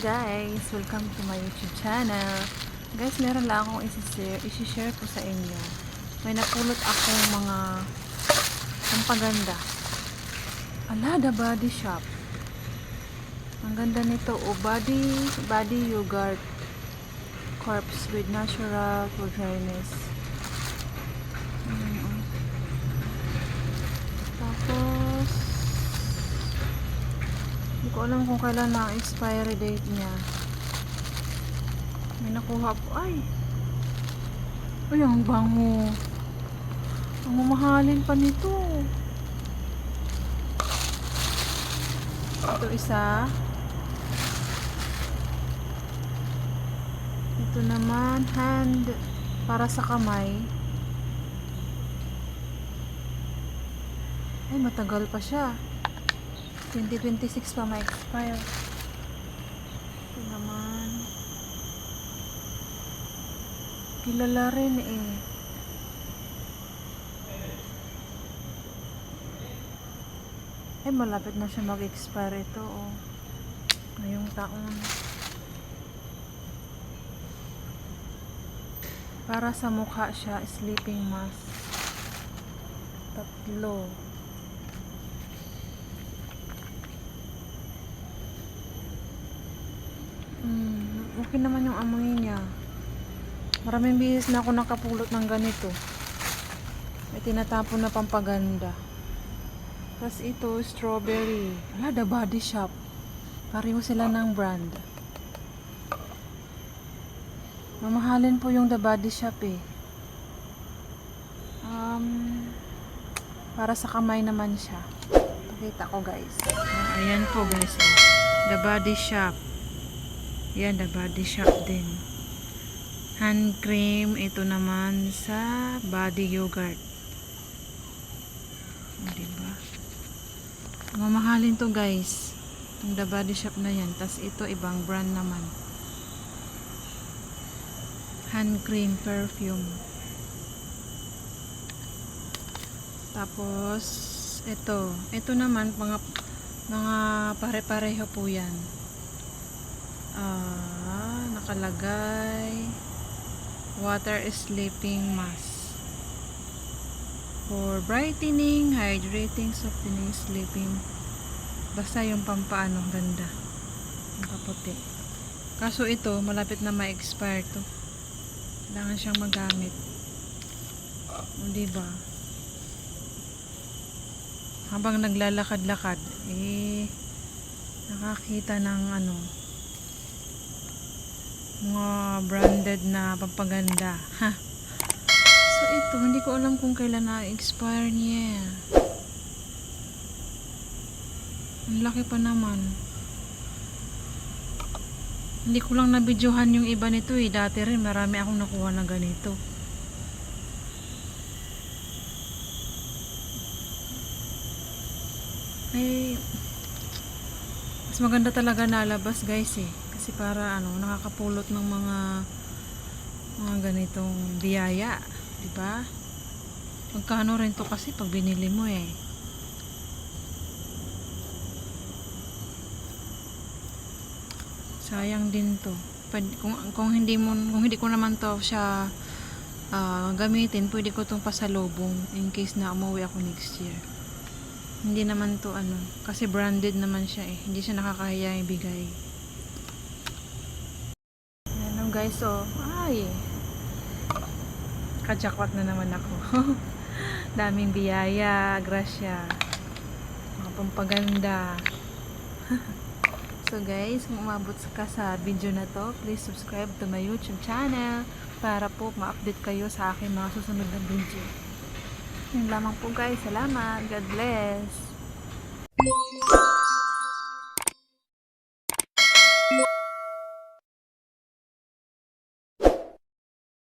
guys! Welcome to my YouTube channel. Guys, meron lang akong isi-share, isi-share ko sa inyo. May napulot akong mga pampaganda. Ala, the body shop. Ang ganda nito. O, body, body yogurt corpse with natural dryness. Mm, oh. Tapos, hindi ko alam kung kailan na expiry date niya. May nakuha po. Ay! Ay, ang bango. Ang mamahalin pa nito. Ito isa. Ito naman, hand para sa kamay. Ay, matagal pa siya. 2026 pa ma-expire. Ito naman. Kilala rin eh. Ay, malapit na siya mag-expire ito, oh. Ngayong taon. Para sa mukha siya, sleeping mask. Tatlo. Mm, okay naman yung amoy niya. Maraming bihis na ako nakapulot ng ganito. May tinatapon na pampaganda. Tapos ito, strawberry. Ala, The Body Shop. Pareho sila ng brand. Mamahalin po yung The Body Shop eh. Um, para sa kamay naman siya. Pakita ko guys. Ayan po guys. The Body Shop. Yan, The Body Shop din. Hand cream. Ito naman sa body yogurt. O, Diba? Mamahalin to guys. Yung The Body Shop na yan. Tapos ito ibang brand naman. Hand cream perfume. Tapos ito, ito naman mga mga pare-pareho po 'yan. Ah, nakalagay water sleeping mask for brightening, hydrating, softening, sleeping. Basta yung pampaano, ganda. Yung kaputi. Kaso ito, malapit na ma-expire to. Kailangan siyang magamit. O, diba? Habang naglalakad-lakad, eh, nakakita ng ano, mga branded na pampaganda. Ha? So, ito, hindi ko alam kung kailan na-expire niya. Ang laki pa naman. Hindi ko lang nabidyohan yung iba nito eh. Dati rin marami akong nakuha na ganito. Ay, mas maganda talaga nalabas guys eh. Kasi para ano, nakakapulot ng mga mga ganitong biyaya. di ba? Magkano rin to kasi pag binili mo eh. Sayang din to. Pwede, kung, kung hindi mo kung hindi ko naman to siya ah, gamitin, pwede ko tong pasalubong in case na umuwi ako next year. Hindi naman to ano, kasi branded naman siya eh. Hindi siya nakakahiya ibigay. Guys, oh. Ay. Kajakwat na naman ako. Daming biyaya, grasya. Mga pampaganda. so guys, kung umabot ka sa video na to, please subscribe to my YouTube channel para po ma-update kayo sa aking mga susunod na video. Yun lamang po guys. Salamat. God bless.